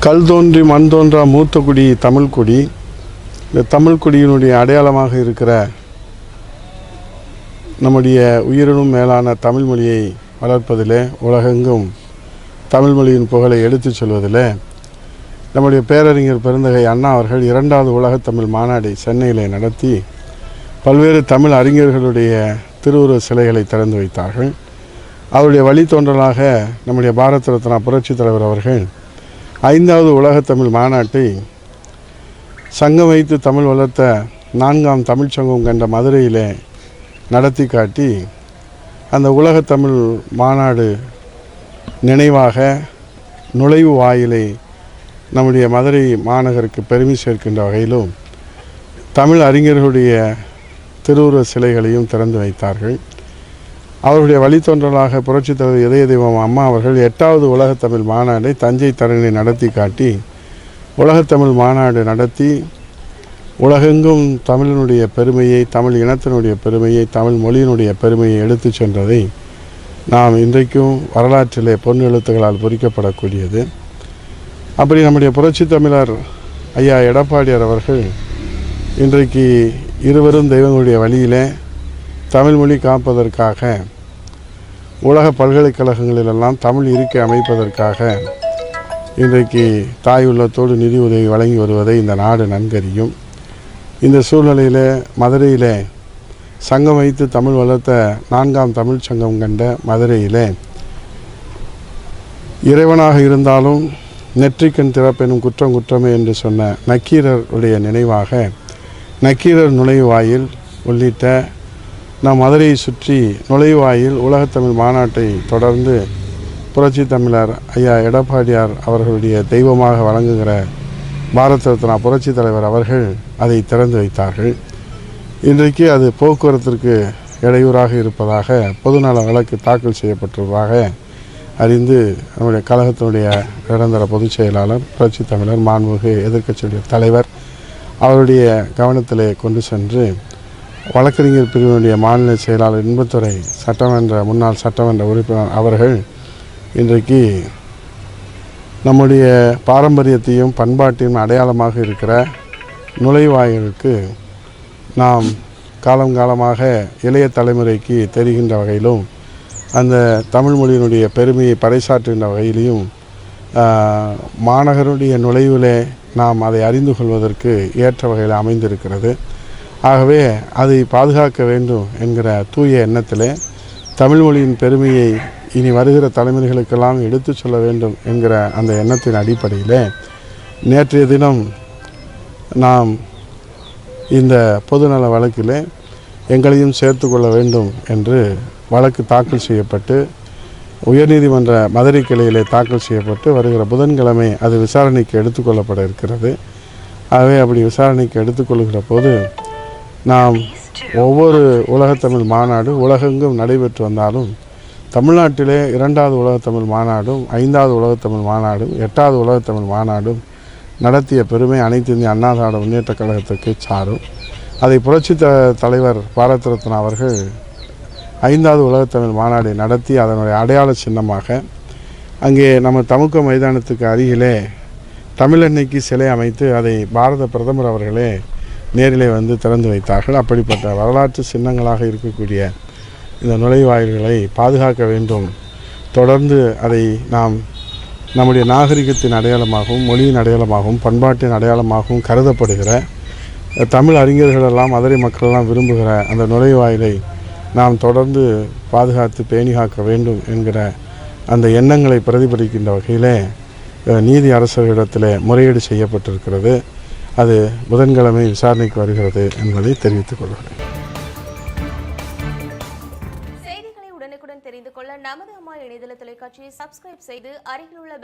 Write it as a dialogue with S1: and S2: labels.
S1: கல் தோன்றி மண் தோன்றா மூத்த குடி தமிழ் குடி. இந்த தமிழ் குடியினுடைய அடையாளமாக இருக்கிற நம்முடைய உயிரினும் மேலான தமிழ் மொழியை வளர்ப்பதிலே உலகெங்கும் தமிழ் மொழியின் புகழை எடுத்துச் சொல்வதில் நம்முடைய பேரறிஞர் பெருந்தகை அண்ணா அவர்கள் இரண்டாவது உலகத் தமிழ் மாநாடை சென்னையிலே நடத்தி பல்வேறு தமிழ் அறிஞர்களுடைய திருவுருவ சிலைகளை திறந்து வைத்தார்கள். அவருடைய வழித்தோன்றலாக நம்முடைய பாரத ரத்னா புரட்சித் தலைவர் அவர்கள் ஐந்தாவது உலகத்தமிழ் மாநாட்டை சங்கம் வைத்து தமிழ் வளர்த்த நான்காம் தமிழ்ச் சங்கம் கண்ட மதுரையில் நடத்தி காட்டி அந்த உலகத்தமிழ் மாநாடு நினைவாக நுழைவு வாயிலை நம்முடைய மதுரை மாநகருக்கு பெருமை சேர்க்கின்ற வகையிலும் தமிழ் அறிஞர்களுடைய திருவுருவ சிலைகளையும் திறந்து வைத்தார்கள். அவருடைய வழித்தொன்றலாக புரட்சித் தலைவர் இதய தெய்வம் அம்மா அவர்கள் எட்டாவது உலகத் தமிழ் மாநாடை தஞ்சை தரணில் நடத்தி காட்டி உலகத் தமிழ் மாநாடு நடத்தி உலகெங்கும் தமிழினுடைய பெருமையை தமிழ் இனத்தினுடைய பெருமையை தமிழ் மொழியினுடைய பெருமையை எடுத்துச் சென்றதை நாம் இன்றைக்கும் வரலாற்றிலே பொன் எழுத்துக்களால் பொறிக்கப்படக்கூடியது. அப்படி நம்முடைய புரட்சி தமிழர் ஐயா எடப்பாடியார் அவர்கள் இன்றைக்கு இருவரும் தெய்வங்களுடைய வழியிலே தமிழ் மொழி காப்பதற்காக உலக பல்கலைக்கழகங்களிலெல்லாம் தமிழ் இருக்கை அமைப்பதற்காக இன்றைக்கு தாய் உள்ளத்தோடு நிதி உதவி வழங்கி வருவதை இந்த நாடு நன்கறியும். இந்த சூழ்நிலையில் மதுரையிலே சங்கம் வைத்து தமிழ் வளர்த்த நான்காம் தமிழ் சங்கம் கண்ட மதுரையிலே இறைவனாக இருந்தாலும் நெற்றிக்கண் திறப்பெனும் குற்றம் குற்றமே என்று சொன்ன நக்கீரருடைய நினைவாக நக்கீரர் நுழைவாயில் உள்ளிட்ட நம் மதுரையை சுற்றி நுழைவாயில் உலகத்தமிழ் மாநாட்டை தொடர்ந்து புரட்சி தமிழர் ஐயா எடப்பாடியார் அவர்களுடைய தெய்வமாக வழங்குகிற பாரத ரத்னா புரட்சி தலைவர் அவர்கள் அதை திறந்து வைத்தார்கள். இன்றைக்கு அது போக்குவரத்திற்கு இடையூறாக இருப்பதாக பொதுநல வழக்கு தாக்கல் செய்யப்பட்டுள்ளதாக அறிந்து நம்முடைய கழகத்தினுடைய நிரந்தர பொதுச் செயலாளர் புரட்சி தமிழர் மாண்புமிகு எதிர்க்கட்சியுடைய தலைவர் அவருடைய கவனத்திலே கொண்டு சென்று வழக்கறிஞர் பிரிவினுடைய மாநில செயலாளர் இன்பத்துறை சட்டமன்ற முன்னாள் சட்டமன்ற உறுப்பினர் அவர்கள் இன்றைக்கு நம்முடைய பாரம்பரியத்தையும் பண்பாட்டையும் அடையாளமாக இருக்கிற நுழைவாயிலுக்கு நாம் காலம் காலமாக இளைய தலைமுறைக்கு தெரிகின்ற வகையிலும் அந்த தமிழ் மொழியினுடைய பெருமையை பறைசாற்றுகின்ற வகையிலையும் மாநகருடைய நுழைவிலே நாம் அதை அறிந்து கொள்வதற்கு ஏற்ற வகையில் அமைந்திருக்கிறது. ஆகவே அதை பாதுகாக்க வேண்டும் என்கிற தூய எண்ணத்திலே தமிழ் மொழியின் பெருமையை இனி வருகிற தலைமுறைகளுக்கெல்லாம் எடுத்துச் சொல்ல வேண்டும் என்கிற அந்த எண்ணத்தின் அடிப்படையிலே நேற்றைய தினம் நாம் இந்த பொதுநல வழக்கில் எங்களையும் சேர்த்து கொள்ள வேண்டும் என்று வழக்கு தாக்கல் செய்யப்பட்டு உயர்நீதிமன்ற மதுரை கிளையிலே தாக்கல் செய்யப்பட்டு வருகிற புதன்கிழமை அது விசாரணைக்கு எடுத்துக்கொள்ளப்பட இருக்கிறது. ஆகவே அப்படி விசாரணைக்கு எடுத்துக்கொள்கிற போது நாம் ஒவ்வொரு உலகத்தமிழ் மாநாடு உலகெங்கும் நடைபெற்று வந்தாலும் தமிழ்நாட்டிலே இரண்டாவது உலகத்தமிழ் மாநாடும் ஐந்தாவது உலகத்தமிழ் மாநாடும் எட்டாவது உலகத்தமிழ் மாநாடும் நடத்திய பெருமை அனைத்து இந்திய அண்ணா திராவிட முன்னேற்ற கழகத்துக்கு சாரும். அதை புரட்சி த தலைவர் பாரத ரத்னா அவர்கள் ஐந்தாவது உலகத்தமிழ் மாநாடை நடத்தி அதனுடைய அடையாள சின்னமாக அங்கே நம்ம தமுக்க மைதானத்துக்கு அருகிலே தமிழன்னைக்கு சிலை அமைத்து அதை பாரத பிரதமர் அவர்களே நேரிலே வந்து திறந்து வைத்தார்கள். அப்படிப்பட்ட வரலாற்று சின்னங்களாக இருக்கக்கூடிய இந்த நுழைவாயில்களை பாதுகாக்க வேண்டும். தொடர்ந்து அதை நாம் நம்முடைய நாகரிகத்தின் அடையாளமாகவும் மொழியின் அடையாளமாகவும் பண்பாட்டின் அடையாளமாகவும் கருதப்படுகிற தமிழ் அறிஞர்களெல்லாம் மதுரை மக்களெல்லாம் விரும்புகிற அந்த நுழைவாயிலை நாம் தொடர்ந்து பாதுகாத்து பேணி காக்க வேண்டும் என்கிற அந்த எண்ணங்களை பிரதிபலிக்கின்ற வகையிலே நீதி அரசர்களிடத்தில் முறையீடு செய்யப்பட்டிருக்கிறது. அது புதன்கிழமை விசாரணைக்கு வருகிறது என்பதை தெரிவித்துக் கொள்கிறேன்.
S2: செய்திகளை உடனுக்குடன் தெரிந்து கொள்ள நமது அம்மா இணையதள தொலைக்காட்சியை சப்ஸ்கிரைப் செய்து அருகில் உள்ள